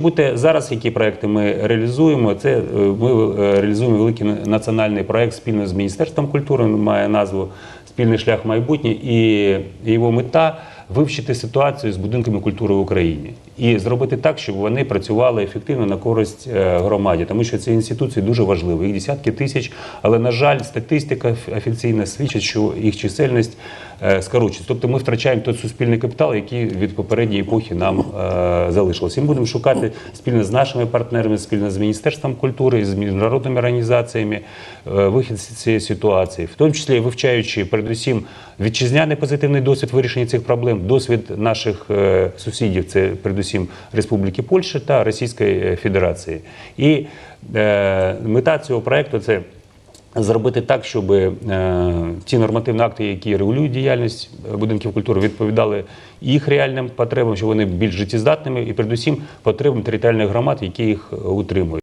Бути зараз, які проекти ми реалізуємо, це е, ми е, реалізуємо великий національний проект спільно з Міністерством культури, має назву Спільний шлях майбутнє, і його мета вивчити ситуацію з будинками культури в Україні і зробити так, щоб вони працювали ефективно на користь е, громаді, тому що ці інституції дуже важливі. Їх десятки тисяч, але на жаль, статистика офіційна свідчить, що їх чисельність е, скорочується. Тобто ми втрачаємо той суспільний капітал, який від попередньої епохи нам е, залишилось. І ми будемо шукати спільно з нашими партнерами, спільно з Міністерством культури, з міжнародними організаціями вихід з цієї ситуації, в тому числі вивчаючи передусім вітчизняний позитивний досвід вирішення цих проблем, досвід наших е, сусідів, це передусім Республіки Польща та Російської е, Федерації. І е, мета цього проекту це зробити так, щоб е, ті нормативні акти, які регулюють діяльність будинків культури, відповідали їх реальним потребам, щоб вони більш життєздатними і передусім потребам територіальних громад, які їх е, утримують.